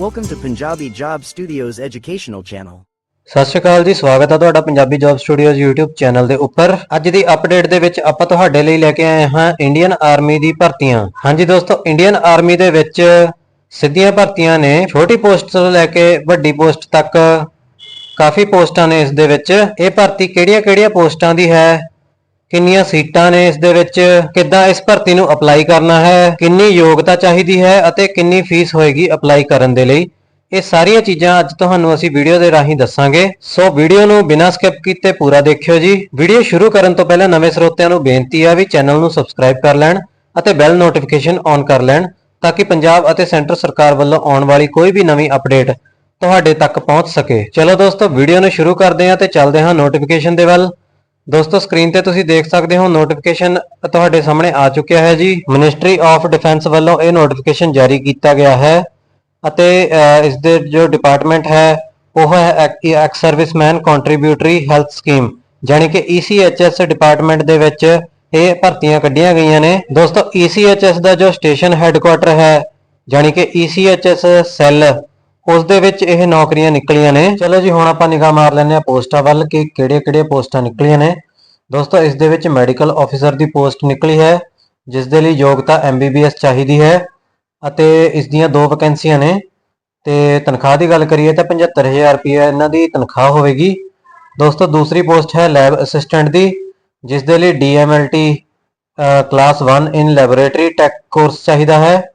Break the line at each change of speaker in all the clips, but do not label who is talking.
Welcome to Punjabi Job Studios educational channel.
ਸਤਿ ਸ਼੍ਰੀ ਅਕਾਲ ਜੀ, ਸਵਾਗਤ ਹੈ ਤੁਹਾਡਾ Punjabi job studios YouTube channel ਦੇ ਉੱਪਰ। ਅੱਜ ਦੀ ਅਪਡੇਟ ਦੇ ਵਿੱਚ ਆਪਾਂ ਤੁਹਾਡੇ ਲਈ ਲੈ ਕੇ ਆਏ ਹਾਂ ਇੰਡੀਅਨ ਆਰਮੀ ਦੀ ਭਰਤੀਆਂ। ਹਾਂਜੀ ਦੋਸਤੋ ਇੰਡੀਅਨ ਆਰਮੀ ਦੇ ਵਿੱਚ ਸਿੱਧੀਆਂ ਭਰਤੀਆਂ ਨੇ ਛੋਟੀ ਪੋਸਟ ਤੋਂ ਲੈ ਕੇ ਵੱਡੀ ਪੋਸਟ ਤੱਕ ਕਾਫੀ ਪੋਸਟਾਂ ਨੇ ਇਸ ਦੇ ਵਿੱਚ। ਇਹ ਭਰਤੀ ਕਿਹੜੀਆਂ-ਕਿਹੜੀਆਂ ਪੋਸਟਾਂ ਦੀ ਹੈ? ਕਿੰਨੀਆਂ ਸੀਟਾਂ ਨੇ ਇਸ ਦੇ ਵਿੱਚ? ਕਿੱਦਾਂ ਇਸ ਭਰਤੀ ਨੂੰ ਅਪਲਾਈ ਕਰਨਾ ਹੈ? ਕਿੰਨੀ ਯੋਗਤਾ ਚਾਹੀਦੀ ਹੈ ਅਤੇ ਕਿੰਨੀ ਫੀਸ ਹੋਏਗੀ ਅਪਲਾਈ ਕਰਨ ਦੇ ਲਈ? ਇਹ ਸਾਰੀਆਂ ਚੀਜ਼ਾਂ ਅੱਜ ਤੁਹਾਨੂੰ ਅਸੀਂ ਵੀਡੀਓ ਦੇ ਰਾਹੀਂ ਦੱਸਾਂਗੇ। ਸੋ ਵੀਡੀਓ ਨੂੰ ਬਿਨਾਂ ਸਕਿਪ ਕੀਤੇ ਪੂਰਾ ਦੇਖਿਓ ਜੀ। ਵੀਡੀਓ ਸ਼ੁਰੂ ਕਰਨ ਤੋਂ ਪਹਿਲਾਂ ਨਵੇਂ ਸਰੋਤਿਆਂ ਨੂੰ ਬੇਨਤੀ ਆ ਵੀ ਚੈਨਲ ਨੂੰ ਸਬਸਕ੍ਰਾਈਬ ਕਰ ਲੈਣ ਅਤੇ ਬੈਲ ਨੋਟੀਫਿਕੇਸ਼ਨ ਔਨ ਕਰ ਲੈਣ ਤਾਂ ਕਿ ਪੰਜਾਬ ਅਤੇ ਸੈਂਟਰ ਸਰਕਾਰ ਵੱਲੋਂ ਆਉਣ ਵਾਲੀ ਕੋਈ ਵੀ ਨਵੀਂ ਅਪਡੇਟ ਤੁਹਾਡੇ ਤੱਕ ਪਹੁੰਚ ਸਕੇ। ਚਲੋ ਦੋਸਤੋ, ਵੀਡੀਓ ਨੂੰ ਸ਼ੁਰੂ ਕਰਦੇ ਹਾਂ ਤੇ ਚੱਲਦੇ ਹਾਂ ਨੋਟੀਫਿਕੇਸ਼ਨ ਦੇ ਵੱਲ। ਦੋਸਤੋ ਸਕਰੀਨ ਤੇ ਤੁਸੀਂ ਦੇਖ ਸਕਦੇ ਹੋ ਨੋਟੀਫਿਕੇਸ਼ਨ ਤੁਹਾਡੇ ਸਾਹਮਣੇ ਆ ਚੁੱਕਿਆ ਹੈ ਜੀ। ਮਿਨਿਸਟਰੀ ਆਫ ਡਿਫੈਂਸ ਵੱਲੋਂ ਇਹ ਨੋਟੀਫਿਕੇਸ਼ਨ ਜਾਰੀ ਕੀਤਾ ਗਿਆ ਹੈ ਅਤੇ ਅਹ, ਇਸ ਦੇ ਜੋ ਡਿਪਾਰਟਮੈਂਟ ਹੈ ਉਹ ਹੈ ex serviceman contributory health scheme ਜਾਨੀ ਕਿ ECHS ਡਿਪਾਰਟਮੈਂਟ ਦੇ ਵਿੱਚ ਇਹ ਭਰਤੀਆਂ ਕੱਢੀਆਂ ਗਈਆਂ ਨੇ। ਦੋਸਤੋ ECHS ਦਾ ਜੋ ਸਟੇਸ਼ਨ ਹੈੱਡਕੁਆਟਰ ਹੈ ਜਾਨੀ ਕਿ ECHS ਸੈੱਲ ਉਸ ਦੇ ਵਿੱਚ ਇਹ ਨੌਕਰੀਆਂ ਨਿਕਲੀਆਂ ਨੇ। ਚਲੋ ਜੀ, ਹੁਣ ਆਪਾਂ ਨਿਗਾਹ ਮਾਰ ਲੈਂਦੇ ਆ ਪੋਸਟਾਂ ਵੱਲ ਕਿ ਕਿਹੜੀਆਂ-ਕਿਹੜੀਆਂ ਪੋਸਟਾਂ ਨਿਕਲੀਆਂ ਨੇ। ਦੋਸਤੋ, ਇਸ ਦੇ ਵਿੱਚ ਮੈਡੀਕਲ ਆਫੀਸਰ ਦੀ ਪੋਸਟ ਨਿਕਲੀ ਹੈ, ਜਿਸ ਦੇ ਲਈ ਯੋਗਤਾ MBBS ਚਾਹੀਦੀ ਹੈ ਅਤੇ ਇਸ ਦੀਆਂ ਦੋ ਵੈਕੈਂਸੀਆਂ ਨੇ। ਤੇ ਤਨਖਾਹ ਦੀ ਗੱਲ ਕਰੀਏ ਤਾਂ 75000 ਰੁਪਏ ਇਹਨਾਂ ਦੀ ਤਨਖਾਹ ਹੋਵੇਗੀ। ਦੋਸਤੋ, ਦੂਸਰੀ ਪੋਸਟ ਹੈ ਲੈਬ ਅਸਿਸਟੈਂਟ ਦੀ, ਜਿਸ ਦੇ ਲਈ DMLT class 1 in laboratory tech course ਚਾਹੀਦਾ ਹੈ।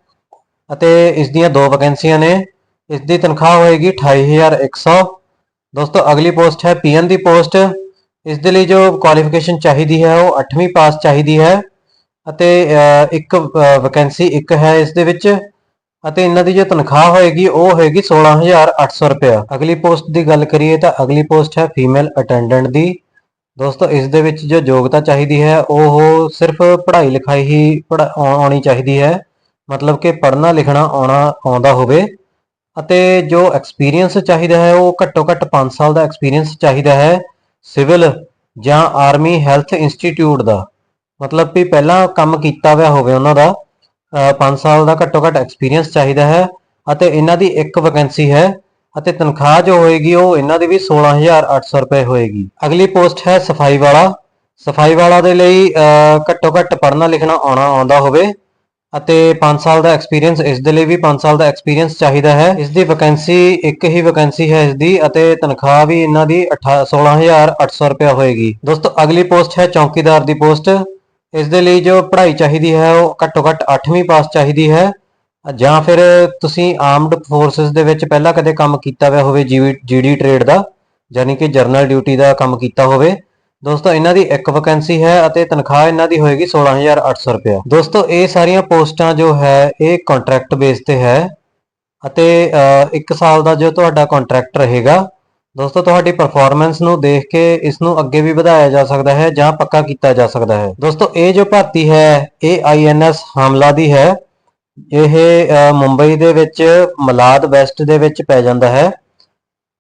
ਅਤੇ ਇਸ ਦੀਆਂ ਦੋ ਵੈਕੈਂਸੀਆਂ ਨੇ। ਇਸ ਦੀ ਤਨਖਾਹ ਹੋਏਗੀ 28100 ਦੋਸਤੋ, ਅਗਲੀ ਪੋਸਟ ਹੈ ਪੀਐਨ ਦੀ ਪੋਸਟ। ਇਸ ਦੇ ਲਈ ਜੋ ਕੁਆਲੀਫਿਕੇਸ਼ਨ ਚਾਹੀਦੀ ਹੈ, ਉਹ 8ਵੀਂ ਪਾਸ ਚਾਹੀਦੀ ਹੈ ਅਤੇ ਇੱਕ ਵੈਕੈਂਸੀ ਇੱਕ ਹੈ ਇਸ ਦੇ ਵਿੱਚ ਅਤੇ ਇਹਨਾਂ ਦੀ ਜੋ ਤਨਖਾਹ ਹੋਏਗੀ, ਉਹ ਹੋਏਗੀ 16800 ਰੁਪਏ ਅਗਲੀ ਪੋਸਟ ਦੀ ਗੱਲ ਕਰੀਏ ਤਾਂ ਅਗਲੀ ਪੋਸਟ ਹੈ ਫੀਮੇਲ ਅਟੈਂਡੈਂਟ ਦੀ। ਦੋਸਤੋ, ਇਸ ਦੇ ਵਿੱਚ ਜੋ ਯੋਗਤਾ ਚਾਹੀਦੀ ਹੈ, ਉਹ ਸਿਰਫ ਪੜ੍ਹਾਈ ਲਿਖਾਈ ਹੀ ਪੜ੍ਹਾ- ਆਉਣੀ ਚਾਹੀਦੀ ਹੈ। ਮਤਲਬ ਕਿ ਪੜ੍ਹਨਾ ਲਿਖਣਾ ਆਉਣਾ ਆਉਂਦਾ ਹੋਵੇ। ਅਤੇ ਜੋ ਐਕਸਪੀਰੀਅੰਸ ਚਾਹੀਦਾ ਹੈ, ਉਹ ਘੱਟੋ ਘੱਟ 5 ਸਾਲ ਦਾ ਐਕਸਪੀਰੀਅੰਸ ਚਾਹੀਦਾ ਹੈ ਸਿਵਲ ਜਾਂ ਆਰਮੀ ਹੈਲਥ ਇੰਸਟੀਚਿਊਟ ਦਾ। ਮਤਲਬ ਵੀ ਪਹਿਲਾਂ ਕੰਮ ਕੀਤਾ ਹੋਇਆ ਹੋਵੇ ਉਹਨਾਂ ਦਾ 5 ਸਾਲ ਦਾ ਘੱਟੋ ਘੱਟ ਐਕਸਪੀਰੀਅੰਸ ਚਾਹੀਦਾ ਹੈ ਅਤੇ ਇਹਨਾਂ ਦੀ ਇੱਕ ਵੈਕੈਂਸੀ ਹੈ ਅਤੇ ਤਨਖਾਹ ਜੋ ਹੋਏਗੀ, ਉਹ ਇਹਨਾਂ ਦੀ ਵੀ 16800 ਰੁਪਏ ਹੋਏਗੀ। ਅਗਲੀ ਪੋਸਟ ਹੈ ਸਫ਼ਾਈ ਵਾਲਾ। ਸਫ਼ਾਈ ਵਾਲਾ ਦੇ ਲਈ ਘੱਟੋ ਘੱਟ ਪੜ੍ਹਨਾ ਲਿਖਣਾ ਆਉਣਾ ਆਉਂਦਾ ਹੋਵੇ। ਅਤੇ 5 ਸਾਲ ਦਾ ਐਕਸਪੀਰੀਅੰਸ ਇਸ ਦੇ ਲਈ ਵੀ 5 ਸਾਲ ਦਾ ਐਕਸਪੀਰੀਅੰਸ ਚਾਹੀਦਾ ਹੈ। ਇਸ ਦੀ ਵੈਕੈਂਸੀ ਇੱਕ ਹੀ ਵੈਕੈਂਸੀ ਹੈ ਇਸ ਦੀ ਅਤੇ ਤਨਖਾਹ ਵੀ ਇਹਨਾਂ ਦੀ 16800 ਰੁਪਏ ਹੋਏਗੀ। ਦੋਸਤੋ, ਅਗਲੀ ਪੋਸਟ ਹੈ ਚੌਕੀਦਾਰ ਦੀ ਪੋਸਟ। ਇਸ ਦੇ ਲਈ ਜੋ ਪੜ੍ਹਾਈ ਚਾਹੀਦੀ ਹੈ, ਉਹ ਘੱਟੋ ਘੱਟ 8ਵੀਂ ਪਾਸ ਚਾਹੀਦੀ ਹੈ। ਜਾਂ ਫਿਰ ਤੁਸੀਂ ਆਰਮਡ ਫੋਰਸਸ ਦੇ ਵਿੱਚ ਪਹਿਲਾਂ ਕਦੇ ਕੰਮ ਕੀਤਾ ਹੋਇਆ ਹੋਵੇ ਜੀਡੀ ਟ੍ਰੇਡ ਦਾ ਯਾਨੀ ਕਿ ਜਰਨਲ ਡਿਊਟੀ ਦਾ ਕੰਮ ਕੀਤਾ ਹੋਵੇ। ਦੋਸਤੋ, ਇਹਨਾਂ ਦੀ ਇੱਕ ਵੈਕੈਂਸੀ ਹੈ ਅਤੇ ਤਨਖਾਹ ਇਹਨਾਂ ਦੀ ਹੋਏਗੀ 16800 ਰੁਪਏ ਦੋਸਤੋ, ਇਹ ਸਾਰੀਆਂ ਪੋਸਟਾਂ ਜੋ ਹੈ, ਇਹ ਕੰਟਰੈਕਟ ਬੇਸ ਤੇ ਹੈ ਅਤੇ 1 ਸਾਲ ਦਾ ਜੋ ਤੁਹਾਡਾ ਕੰਟਰੈਕਟ ਰਹੇਗਾ, ਦੋਸਤੋ, ਤੁਹਾਡੀ ਪਰਫਾਰਮੈਂਸ ਨੂੰ ਦੇਖ ਕੇ ਇਸ ਨੂੰ ਅੱਗੇ ਵੀ ਵਧਾਇਆ ਜਾ ਸਕਦਾ ਹੈ ਜਾਂ ਪੱਕਾ ਕੀਤਾ ਜਾ ਸਕਦਾ ਹੈ। ਦੋਸਤੋ, ਇਹ ਜੋ ਭਰਤੀ ਹੈ, ਇਹ ਆਈਐਨਐਸ ਹਮਲਾ ਦੀ ਹੈ। ਇਹ ਮੁੰਬਈ ਦੇ ਵਿੱਚ ਮਲਾਦ ਵੈਸਟ ਦੇ ਵਿੱਚ ਪੈ ਜਾਂਦਾ ਹੈ।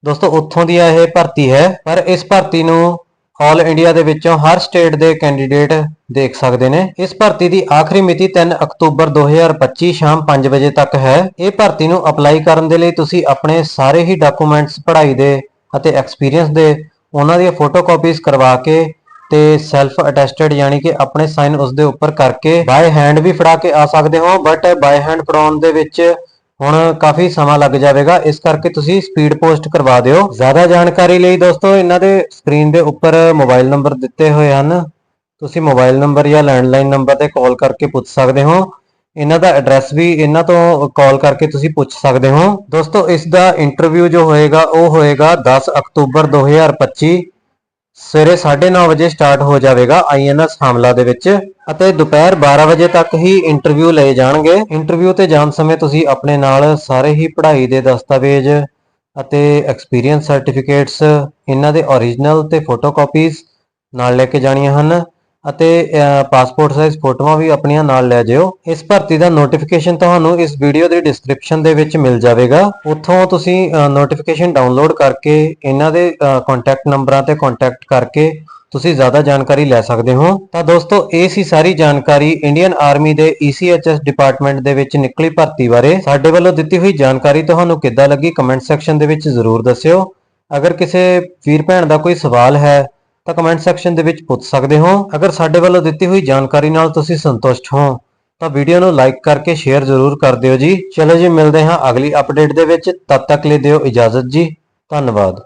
ਦੋਸਤੋ, ਉੱਥੋਂ ਦੀ ਇਹ ਭਰਤੀ ਹੈ, ਪਰ ਇਸ ਭਰਤੀ ਨੂੰ ਆਲ ਇੰਡੀਆ ਦੇ ਵਿੱਚੋਂ ਹਰ ਸਟੇਟ ਦੇ ਕੈਂਡੀਡੇਟ ਦੇਖ ਸਕਦੇ ਨੇ। ਇਸ ਭਰਤੀ ਦੀ ਆਖਰੀ ਮਿਤੀ 3 ਅਕਤੂਬਰ 2025 ਸ਼ਾਮ 5 ਵਜੇ ਤੱਕ ਹੈ। ਇਹ ਭਰਤੀ ਨੂੰ ਅਪਲਾਈ ਕਰਨ ਦੇ ਲਈ ਤੁਸੀਂ ਆਪਣੇ ਸਾਰੇ ਹੀ ਡਾਕੂਮੈਂਟਸ ਪੜ੍ਹਾਈ ਦੇ ਅਤੇ ਐਕਸਪੀਰੀਅੰਸ ਦੇ ਉਹਨਾਂ ਦੀਆਂ ਫੋਟੋਕਾਪੀਜ਼ ਕਰਵਾ ਕੇ ਤੇ ਸੈਲਫ ਅਟੈਸਟਡ ਯਾਨੀ ਕਿ ਆਪਣੇ ਸਾਈਨ ਉਸ ਦੇ ਉੱਪਰ ਕਰਕੇ ਬਾਏ ਹੈਂਡ ਵੀ ਫੜਾ ਕੇ ਆ ਸਕਦੇ ਹੋ। ਬਟ ਬਾਏ ਹੈਂਡ ਫੜਾਉਣ ਦੇ ਵਿੱਚ ਹੁਣ ਕਾਫੀ ਸਮਾਂ ਲੱਗ ਜਾਵੇਗਾ। ਇਸ ਕਰਕੇ ਤੁਸੀਂ ਸਪੀਡ ਪੋਸਟ ਕਰਵਾ ਦਿਓ। ਜ਼ਿਆਦਾ ਜਾਣਕਾਰੀ ਲਈ ਦੋਸਤੋ, ਇਹਨਾਂ ਦੇ ਸਕਰੀਨ ਦੇ ਉੱਪਰ ਮੋਬਾਈਲ ਨੰਬਰ ਦਿੱਤੇ ਹੋਏ ਹਨ। ਤੁਸੀਂ ਮੋਬਾਈਲ ਨੰਬਰ ਜਾਂ ਲੈਂਡਲਾਈਨ ਨੰਬਰ ਤੇ ਕਾਲ ਕਰਕੇ ਪੁੱਛ ਸਕਦੇ ਹੋ। ਇਹਨਾਂ ਦਾ ਐਡਰੈਸ ਵੀ ਇਹਨਾਂ ਤੋਂ ਕਾਲ ਕਰਕੇ ਤੁਸੀਂ ਪੁੱਛ ਸਕਦੇ ਹੋ। ਦੋਸਤੋ, ਇਸ ਦਾ ਇੰਟਰਵਿਊ ਜੋ ਹੋਏਗਾ, ਉਹ ਹੋਏਗਾ 10 ਅਕਤੂਬਰ 2025 ਸਵੇਰੇ 9:30 ਵਜੇ ਸਟਾਰਟ ਹੋ ਜਾਵੇਗਾ ਆਈਐਨਐਸ ਹਮਲਾ ਦੇ ਵਿੱਚ ਅਤੇ ਦੁਪਹਿਰ 12 ਵਜੇ ਤੱਕ ਹੀ ਇੰਟਰਵਿਊ ਲਏ ਜਾਣਗੇ। ਇੰਟਰਵਿਊ ਤੇ ਜਾਣ ਸਮੇਂ ਤੁਸੀਂ ਆਪਣੇ ਨਾਲ ਸਾਰੇ ਹੀ ਪੜ੍ਹਾਈ ਦੇ ਦਸਤਾਵੇਜ਼ ਅਤੇ ਐਕਸਪੀਰੀਅੰਸ ਸਰਟੀਫਿਕੇਟਸ, ਇਹਨਾਂ ਦੇ origignal ਤੇ ਫੋਟੋਕਾਪੀਜ਼ ਨਾਲ ਲੈ ਕੇ ਜਾਣੀਆਂ ਹਨ। ਅਤੇ ਪਾਸਪੋਰਟ ਸਾਈਜ਼ ਫੋਟੋਆਂ ਵੀ ਆਪਣੀਆਂ ਨਾਲ ਲੈ ਜਿਓ। ਇਸ ਭਰਤੀ ਦਾ ਨੋਟੀਫਿਕੇਸ਼ਨ ਤੁਹਾਨੂੰ ਇਸ ਵੀਡੀਓ ਦੇ ਡਿਸਕ੍ਰਿਪਸ਼ਨ ਦੇ ਵਿੱਚ ਮਿਲ ਜਾਵੇਗਾ। ਉੱਥੋਂ ਤੁਸੀਂ ਨੋਟੀਫਿਕੇਸ਼ਨ ਡਾਊਨਲੋਡ ਕਰਕੇ ਇਹਨਾਂ ਦੇ ਕੰਟੈਕਟ ਨੰਬਰਾਂ ਤੇ ਕੰਟੈਕਟ ਕਰਕੇ ਤੁਸੀਂ ਜ਼ਿਆਦਾ ਜਾਣਕਾਰੀ ਲੈ ਸਕਦੇ ਹੋ। ਤਾਂ ਦੋਸਤੋ, ਇਹ ਸੀ ਸਾਰੀ ਜਾਣਕਾਰੀ ਇੰਡੀਅਨ ਆਰਮੀ ਦੇ ECHS ਡਿਪਾਰਟਮੈਂਟ ਦੇ ਵਿੱਚ ਨਿਕਲੀ ਭਰਤੀ ਬਾਰੇ। ਸਾਡੇ ਵੱਲੋਂ ਦਿੱਤੀ ਹੋਈ ਜਾਣਕਾਰੀ ਤੁਹਾਨੂੰ ਕਿੱਦਾਂ ਲੱਗੀ ਕਮੈਂਟ ਸੈਕਸ਼ਨ ਦੇ ਵਿੱਚ ਜ਼ਰੂਰ ਦੱਸਿਓ। ਅਗਰ ਕਿਸੇ ਵੀਰ ਭੈਣ ਦਾ ਕੋਈ ਸਵਾਲ ਹੈ ਤਾਂ ਕਮੈਂਟ ਸੈਕਸ਼ਨ ਦੇ ਵਿੱਚ ਪੁੱਛ ਸਕਦੇ ਹੋ। ਅਗਰ ਸਾਡੇ ਵੱਲੋਂ ਦਿੱਤੀ ਹੋਈ ਜਾਣਕਾਰੀ ਨਾਲ ਤੁਸੀਂ ਸੰਤੁਸ਼ਟ ਹੋ, ਤਾਂ ਵੀਡੀਓ ਨੂੰ ਲਾਈਕ ਕਰਕੇ ਸ਼ੇਅਰ ਜ਼ਰੂਰ ਕਰ ਦਿਓ ਜੀ। ਚਲੋ ਜੀ, ਮਿਲਦੇ ਹਾਂ ਅਗਲੀ ਅਪਡੇਟ ਦੇ ਵਿੱਚ। ਤਦ ਤੱਕ ਲਈ ਦਿਓ ਇਜਾਜ਼ਤ ਜੀ। ਧੰਨਵਾਦ।